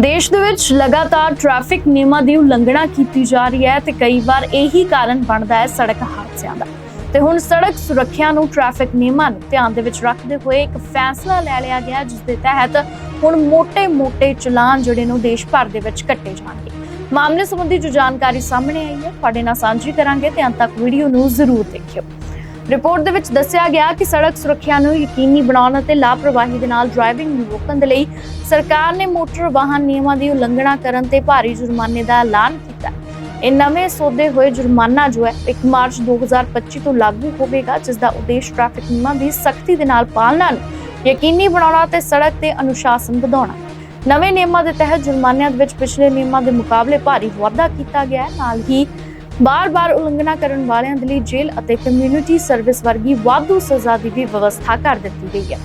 ਦੇਸ਼ ਦੇ ਵਿੱਚ ਲਗਾਤਾਰ ਟ੍ਰੈਫਿਕ ਨਿਯਮਾਂ ਦੀ ਉਲੰਘਣਾ ਕੀਤੀ ਜਾ ਰਹੀ ਹੈ ਤੇ ਕਈ ਵਾਰ ਇਹੀ ਕਾਰਨ ਬਣਦਾ ਹੈ ਸੜਕ ਹਾਦਸਿਆਂ ਦਾ। ਤੇ ਹੁਣ ਸੜਕ ਸੁਰੱਖਿਆ ਨੂੰ ਟ੍ਰੈਫਿਕ ਨਿਯਮਾਂ ਨੂੰ ਧਿਆਨ ਦੇ ਵਿੱਚ ਰੱਖਦੇ ਹੋਏ ਇੱਕ ਫੈਸਲਾ ਲੈ ਲਿਆ ਗਿਆ ਜਿਸ ਦੇ ਤਹਿਤ ਹੁਣ ਮੋਟੇ ਮੋਟੇ ਚਲਾਨ ਜਿਹੜੇ ਨੂੰ ਦੇਸ਼ ਭਰ ਦੇ ਵਿੱਚ ਕੱਟੇ ਜਾਣਗੇ। ਮਾਮਲੇ ਸੰਬੰਧੀ ਜੋ ਜਾਣਕਾਰੀ ਸਾਹਮਣੇ ਆਈ ਹੈ, ਤੁਹਾਡੇ ਨਾਲ ਸਾਂਝੀ ਕਰਾਂਗੇ ਤੇ ਅੰਤ ਤੱਕ ਵੀਡੀਓ ਨੂੰ ਜ਼ਰੂਰ ਦੇਖਿਓ। ਰਿਪੋਰਟ ਦੇ ਵਿੱਚ ਦੱਸਿਆ ਗਿਆ ਕਿ ਸੜਕ ਸੁਰੱਖਿਆ ਨੂੰ ਯਕੀਨੀ ਬਣਾਉਣ ਅਤੇ ਲਾਪਰਵਾਹੀ ਦੇ ਨਾਲ ਡਰਾਈਵਿੰਗ ਨੂੰ ਰੋਕਣ ਦੇ ਲਈ ਸਰਕਾਰ ਨੇ ਮੋਟਰ ਵਾਹਨ ਨਿਯਮਾਂ ਦੀ ਉਲੰਘਣਾ ਕਰਨ ਤੇ ਭਾਰੀ ਜੁਰਮਾਨੇ ਦਾ ਐਲਾਨ ਕੀਤਾ। ਇਹ ਨਵੇਂ ਸੋਧੇ ਹੋਏ ਜੁਰਮਾਨਾ ਜੋ ਹੈ 1 ਮਾਰਚ 2025 ਤੋਂ ਲਾਗੂ ਹੋਵੇਗਾ, ਜਿਸ ਦਾ ਉਦੇਸ਼ ਟ੍ਰੈਫਿਕ ਨਿਯਮਾਂ ਦੀ ਸਖਤੀ ਦੇ ਨਾਲ ਪਾਲਣਾ ਨੂੰ ਯਕੀਨੀ ਬਣਾਉਣਾ ਤੇ ਸੜਕ ਤੇ ਅਨੁਸ਼ਾਸਨ ਵਧਾਉਣਾ। ਨਵੇਂ ਨਿਯਮਾਂ ਦੇ ਤਹਿਤ ਜੁਰਮਾਨਿਆਂ ਦੇ ਵਿੱਚ ਪਿਛਲੇ ਨਿਯਮਾਂ ਦੇ ਮੁਕਾਬਲੇ ਭਾਰੀ ਵਾਧਾ ਕੀਤਾ ਗਿਆ ਹੈ। ਨਾਲ ਹੀ ਬਾਰ-ਬਾਰ ਉਲੰਘਣਾ ਕਰਨ ਵਾਲਿਆਂ ਦੇ ਲਈ ਜੇਲ੍ਹ ਅਤੇ ਕਮਿਊਨਿਟੀ ਸਰਵਿਸ ਵਰਗੀ ਵਾਧੂ ਸਜ਼ਾ ਦੀ ਵੀ ਵਿਵਸਥਾ ਕਰ ਦਿੱਤੀ ਗਈ ਹੈ।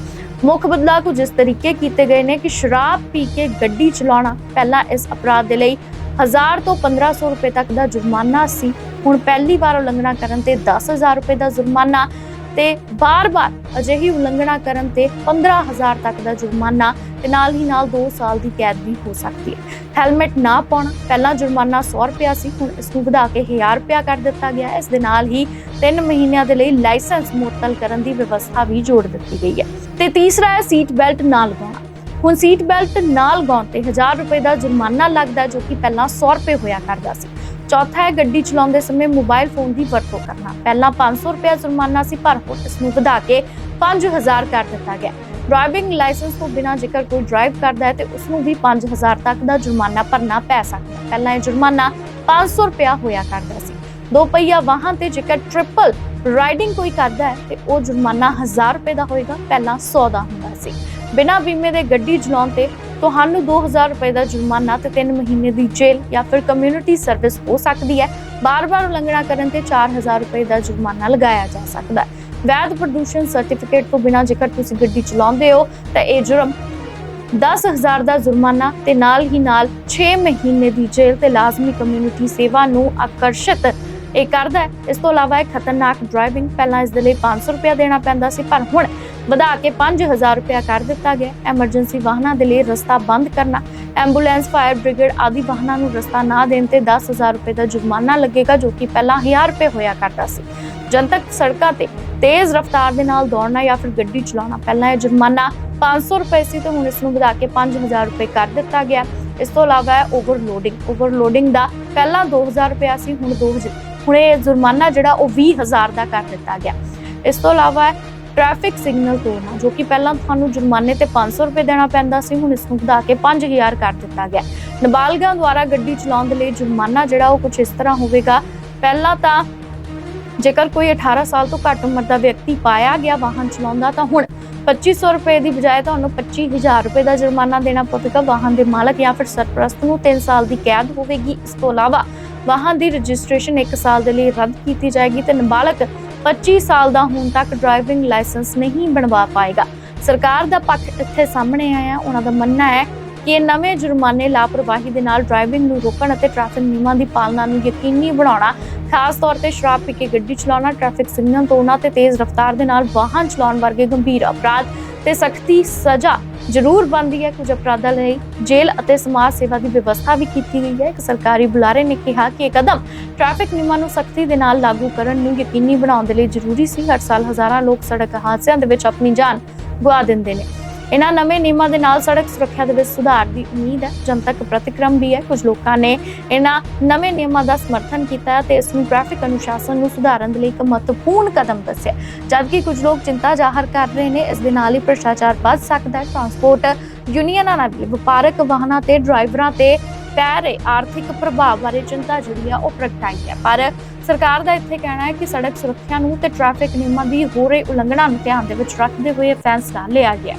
ਮੁੱਖ ਬਦਲਾਅ ਕੁਝ ਇਸ ਤਰੀਕੇ ਕੀਤੇ ਗਏ ਨੇ ਕਿ ਸ਼ਰਾਬ ਪੀ ਕੇ ਗੱਡੀ ਚਲਾਉਣਾ ਪਹਿਲਾਂ ਇਸ ਅਪਰਾਧ ਦੇ ਲਈ 1000 ਤੋਂ 1500 ਰੁਪਏ ਤੱਕ ਦਾ ਜੁਰਮਾਨਾ ਸੀ। ਹੁਣ ਪਹਿਲੀ ਵਾਰ ਉਲੰਘਣਾ ਕਰਨ ਤੇ 10000 ਰੁਪਏ ਦਾ ਜੁਰਮਾਨਾ ਤੇ ਬਾਰ-ਬਾਰ ਅਜਿਹੀ ਉਲੰਘਣਾ ਕਰਨ ਤੇ 15000 ਤੱਕ ਦਾ ਜੁਰਮਾਨਾ ਤੇ ਨਾਲ ਹੀ ਨਾਲ 2 ਸਾਲ ਦੀ ਕੈਦ ਵੀ ਹੋ ਸਕਦੀ ਹੈ। ਹੈਲਮਟ ਨਾ ਪਾਉਣਾ, ਪਹਿਲਾਂ ਜੁਰਮਾਨਾ 100 ਰੁਪਿਆ ਸੀ, ਹੁਣ ਇਸ ਨੂੰ ਵਧਾ ਕੇ 1000 ਰੁਪਿਆ ਕਰ ਦਿੱਤਾ ਗਿਆ ਹੈ। ਇਸ ਦੇ ਨਾਲ ਹੀ 3 ਮਹੀਨਿਆਂ ਦੇ ਲਈ ਲਾਇਸੈਂਸ ਮੁਅੱਤਲ ਕਰਨ ਦੀ ਵਿਵਸਥਾ ਵੀ ਜੋੜ ਦਿੱਤੀ ਗਈ ਹੈ। ਤੇ ਤੀਸਰਾ ਹੈ ਸੀਟ ਬੈਲਟ ਨਾ ਲਗਾਉਣਾ। ਹੁਣ ਸੀਟ ਬੈਲਟ ਨਾ ਲਗਾਉਣ ਤੇ 1000 ਰੁਪਏ ਦਾ ਜੁਰਮਾਨਾ ਲੱਗਦਾ ਜੋ ਕਿ ਪਹਿਲਾਂ 100 ਰੁਪਏ ਹੋਇਆ ਕਰਦਾ ਸੀ। ਚੌਥਾ ਹੈ ਗੱਡੀ ਚਲਾਉਂਦੇ ਸਮੇਂ ਮੋਬਾਈਲ ਫੋਨ ਦੀ ਵਰਤੋਂ ਕਰਨਾ। ਪਹਿਲਾਂ 500 ਰੁਪਏ ਜੁਰਮਾਨਾ ਸੀ, ਪਰ ਹੁਣ ਇਸ ਨੂੰ ਵਧਾ ਕੇ 5000 ਕਰ ਦਿੱਤਾ ਗਿਆ ਡਰਾਈਵਿੰਗ ਲਾਇਸੈਂਸ ਤੋਂ ਬਿਨਾਂ ਜੇਕਰ ਕੋਈ ਡਰਾਈਵ ਕਰਦਾ ਹੈ ਤੇ ਉਸ ਨੂੰ ਵੀ 5000 ਤੱਕ ਦਾ ਜੁਰਮਾਨਾ ਭਰਨਾ ਪੈ ਸਕਦਾ ਹੈ। ਪਹਿਲਾਂ ਇਹ ਜੁਰਮਾਨਾ 500 ਰੁਪਇਆ ਹੋਇਆ ਕਰਦਾ ਸੀ। ਦੋ ਪਹੀਆ ਵਾਹਨ ਤੇ ਜੇਕਰ ਟ੍ਰਿਪਲ ਰਾਈਡਿੰਗ ਕੋਈ ਕਰਦਾ ਹੈ ਤੇ ਉਹ ਜੁਰਮਾਨਾ 1000 ਰੁਪਏ ਦਾ ਹੋਏਗਾ, ਪਹਿਲਾਂ 100 ਦਾ ਹੁੰਦਾ ਸੀ। ਬਿਨਾਂ ਬੀਮੇ ਦੇ ਗੱਡੀ ਚਲਾਉਣ ਤੇ ਤੁਹਾਨੂੰ 2000 ਰੁਪਏ ਦਾ ਜੁਰਮਾਨਾ ਤੇ 3 ਮਹੀਨੇ ਦੀ ਜੇਲ੍ਹ ਜਾਂ ਫਿਰ ਕਮਿਊਨਿਟੀ ਸਰਵਿਸ ਹੋ ਸਕਦੀ ਹੈ। ਬਾਰ-ਬਾਰ ਉਲੰਘਣਾ ਕਰਨ ਤੇ 4000 ਰੁਪਏ ਦਾ ਜੁਰਮਾਨਾ ਲਗਾਇਆ ਜਾ ਸਕਦਾ ਹੈ। ਵੈਦ ਪ੍ਰਦੂਸ਼ਣ ਸਰਟੀਫਿਕੇਟ ਤੋਂ ਬਿਨਾਂ ਜੇਕਰ ਤੁਸੀਂ ਗੱਡੀ ਚਲਾਉਂਦੇ ਹੋ, ਤਾਂ ਇਹ ਜੁਰਮ 10000 ਦਾ ਜੁਰਮਾਨਾ ਤੇ ਨਾਲ ਹੀ ਨਾਲ 6 ਮਹੀਨੇ ਦੀ ਜੇਲ੍ਹ ਤੇ ਲਾਜ਼ਮੀ ਕਮਿਊਨਿਟੀ ਸੇਵਾ ਨੂੰ ਆਕਰਸ਼ਿਤ ਇਹ ਕਰਦਾ ਇਸ ਤੋਂ ਇਲਾਵਾ ਇਹ ਖਤਰਨਾਕ ਡਰਾਈਵਿੰਗ ਪਹਿਲਾਂ ਇਸ ਦੇ ਲਈ 500 ਰੁਪਏ ਦੇਣਾ ਪੈਂਦਾ ਸੀ, ਪਰ ਹੁਣ ਵਧਾ ਕੇ 5000 ਰੁਪਏ ਕਰ ਦਿੱਤਾ ਗਿਆ ਐਮਰਜੈਂਸੀ ਵਾਹਨਾਂ ਦੇ ਲਈ ਰਸਤਾ ਬੰਦ ਕਰਨਾ, ਐਂਬੂਲੈਂਸ, ਫਾਇਰ ਬ੍ਰਿਗੇਡ ਆਦਿ ਵਾਹਨਾਂ ਨੂੰ ਰਸਤਾ ਨਾ ਦੇਣ ਤੇ 10000 ਰੁਪਏ ਦਾ ਜੁਰਮਾਨਾ ਲੱਗੇਗਾ, ਜੋ ਕਿ ਪਹਿਲਾਂ 1000 ਰੁਪਏ ਹੋਇਆ ਕਰਦਾ ਸੀ। ਜਨਤਕ ਸੜਕਾਂ ਤੇ ਤੇਜ਼ ਰਫ਼ਤਾਰ ਦੇ ਨਾਲ ਦੌੜਨਾ ਜਾਂ ਫਿਰ ਗੱਡੀ ਚਲਾਉਣਾ। ਪਹਿਲਾਂ ਇਹ ਜੁਰਮਾਨਾ 500 ਰੁਪਏ ਸੀ ਤੇ ਹੁਣ ਇਸ ਨੂੰ ਵਧਾ ਕੇ 5000 ਰੁਪਏ ਕਰ ਦਿੱਤਾ ਗਿਆ। ਇਸ ਤੋਂ ਇਲਾਵਾ ਹੈ ਓਵਰਲੋਡਿੰਗ ਓਵਰਲੋਡਿੰਗ ਦਾ ਪਹਿਲਾਂ 2000 ਰੁਪਏ ਸੀ, ਹੁਣ 2000 ਹੁਣ ਇਹ ਜੁਰਮਾਨਾ ਜਿਹੜਾ ਉਹ 20000 ਦਾ ਕਰ ਦਿੱਤਾ ਗਿਆ। ਇਸ ਤੋਂ ਇਲਾਵਾ ਹੈ ਟ੍ਰੈਫਿਕ ਸਿਗਨਲ ਤੋੜਨਾ, ਜੋ ਕਿ ਪਹਿਲਾਂ ਤੁਹਾਨੂੰ ਜੁਰਮਾਨੇ ਤੇ 500 ਰੁਪਏ ਦੇਣਾ ਪੈਂਦਾ ਸੀ, ਹੁਣ ਇਸ ਨੂੰ ਵਧਾ ਕੇ 5000 ਕਰ ਦਿੱਤਾ ਗਿਆ। ਨਾਬਾਲਗਾਂ ਦੁਆਰਾ ਗੱਡੀ ਚਲਾਉਣ ਦੇ ਲਈ ਜੁਰਮਾਨਾ ਜਿਹੜਾ ਉਹ ਕੁਝ ਇਸ ਤਰ੍ਹਾਂ ਹੋਵੇਗਾ। ਪਹਿਲਾਂ ਤਾਂ ਜੇਕਰ ਕੋਈ 18 ਸਾਲ ਤੋਂ ਘੱਟ ਉਮਰ ਦਾ ਵਿਅਕਤੀ ਪਾਇਆ ਗਿਆ ਵਾਹਨ ਚਲਾਉਂਦਾ ਤਾਂ ਹੁਣ 2500 ਰੁਪਏ ਦੀ ਬਜਾਏ ਤੁਹਾਨੂੰ 25000 ਰੁਪਏ ਦਾ ਜੁਰਮਾਨਾ ਦੇਣਾ ਪਵੇਗਾ। ਵਾਹਨ ਦੇ ਮਾਲਕ ਜਾਂ ਫਿਰ ਸਰਪ੍ਰਸਤ ਨੂੰ 3 ਸਾਲ ਦੀ ਕੈਦ ਹੋਵੇਗੀ। ਇਸ ਤੋਂ ਇਲਾਵਾ ਵਾਹਨ ਦੀ ਰਜਿਸਟ੍ਰੇਸ਼ਨ 1 ਸਾਲ ਦੇ ਲਈ ਰੱਦ ਕੀਤੀ ਜਾਏਗੀ ਤੇ ਨਾਬਾਲਗ 25 ਸਾਲ ਦਾ ਹੋਣ ਤੱਕ ਡਰਾਈਵਿੰਗ ਲਾਇਸੈਂਸ ਨਹੀਂ ਬਣਵਾ ਪਾਏਗਾ। ਸਰਕਾਰ ਦਾ ਪੱਖ ਇੱਥੇ ਸਾਹਮਣੇ ਆਇਆ। ਉਹਨਾਂ ਦਾ ਮੰਨਣਾ ਹੈ ਕਿ ਨਵੇਂ ਜੁਰਮਾਨੇ ਲਾਪਰਵਾਹੀ ਦੇ ਨਾਲ ਡਰਾਈਵਿੰਗ ਨੂੰ ਰੋਕਣ ਅਤੇ ਟ੍ਰੈਫਿਕ ਨਿਯਮਾਂ ਦੀ ਪਾਲਣਾ ਨੂੰ ਯਕੀਨੀ ਬਣਾਉਣਾ ਖਾਸ ਤੌਰ ਤੇ ਸ਼ਰਾਬ ਪੀ ਕੇ ਗੱਡੀ ਚਲਾਉਣਾ ਟ੍ਰੈਫਿਕ ਸਿਗਨਲ ਤੋੜਨਾ ਤੇ ਤੇਜ਼ ਰਫ਼ਤਾਰ ਦੇ ਨਾਲ ਵਾਹਨ ਚਲਾਉਣ ਵਰਗੇ ਗੰਭੀਰ ਅਪਰਾਧ ਤੇ ਸਖਤੀ ਸਜ਼ਾ ਜ਼ਰੂਰ ਬਣਦੀ ਹੈ। ਕੁਝ ਅਪਰਾਧਾਂ ਲਈ ਜੇਲ੍ਹ ਅਤੇ ਸਮਾਜ ਸੇਵਾ ਦੀ ਵਿਵਸਥਾ ਵੀ ਕੀਤੀ ਗਈ ਹੈ। ਇੱਕ ਸਰਕਾਰੀ ਬੁਲਾਰੇ ਨੇ ਕਿਹਾ ਕਿ ਇਹ ਕਦਮ ਟ੍ਰੈਫਿਕ ਨਿਯਮਾਂ ਨੂੰ ਸਖਤੀ ਦੇ ਨਾਲ ਲਾਗੂ ਕਰਨ ਨੂੰ ਯਕੀਨੀ ਬਣਾਉਣ ਦੇ ਲਈ ਜ਼ਰੂਰੀ ਸੀ। ਹਰ ਸਾਲ ਹਜ਼ਾਰਾਂ ਲੋਕ ਸੜਕ ਹਾਦਸਿਆਂ ਦੇ ਵਿੱਚ ਆਪਣੀ ਜਾਨ ਗਵਾ ਦਿੰਦੇ ਨੇ। ਇਹਨਾਂ ਨਵੇਂ ਨਿਯਮਾਂ ਦੇ ਨਾਲ ਸੜਕ ਸੁਰੱਖਿਆ ਦੇ ਵਿੱਚ ਸੁਧਾਰ ਦੀ ਉਮੀਦ ਹੈ। ਜਨਤਕ ਪ੍ਰਤੀਕਰਮ ਵੀ ਹੈ। ਕੁਝ ਲੋਕਾਂ ਨੇ ਇਹਨਾਂ ਨਵੇਂ ਨਿਯਮਾਂ ਦਾ ਸਮਰਥਨ ਕੀਤਾ ਹੈ ਤੇ ਇਸ ਨੂੰ ਟ੍ਰੈਫਿਕ ਅਨੁਸ਼ਾਸਨ ਨੂੰ ਸੁਧਾਰਨ ਦੇ ਲਈ ਇੱਕ ਮਹੱਤਵਪੂਰਨ ਕਦਮ ਦੱਸਿਆ ਜਦਕਿ ਕੁਝ ਲੋਕ ਚਿੰਤਾ ਜ਼ਾਹਰ ਕਰ ਰਹੇ ਨੇ, ਇਸ ਦੇ ਨਾਲ ਹੀ ਭ੍ਰਿਸ਼ਟਾਚਾਰ ਵੱਧ ਸਕਦਾ ਹੈ। ਟਰਾਂਸਪੋਰਟ ਯੂਨੀਅਨਾਂ ਨਾਲ ਵੀ ਵਪਾਰਕ ਵਾਹਨਾਂ ਤੇ ਡਰਾਈਵਰਾਂ ਤੇ ਪੈ ਰਹੇ ਆਰਥਿਕ ਪ੍ਰਭਾਵ ਬਾਰੇ ਚਿੰਤਾ ਜਿਹੜੀ ਆ, ਉਹ ਪ੍ਰਗਟਾਈ ਹੈ। ਪਰ ਸਰਕਾਰ ਦਾ ਇੱਥੇ ਕਹਿਣਾ ਹੈ ਕਿ ਸੜਕ ਸੁਰੱਖਿਆ ਨੂੰ ਤੇ ਟ੍ਰੈਫਿਕ ਨਿਯਮਾਂ ਦੀ ਹੋ ਰਹੀ ਉਲੰਘਣਾ ਨੂੰ ਧਿਆਨ ਦੇ ਵਿੱਚ ਰੱਖਦੇ ਹੋਏ ਇਹ ਫੈਸਲਾ ਲਿਆ ਗਿਆ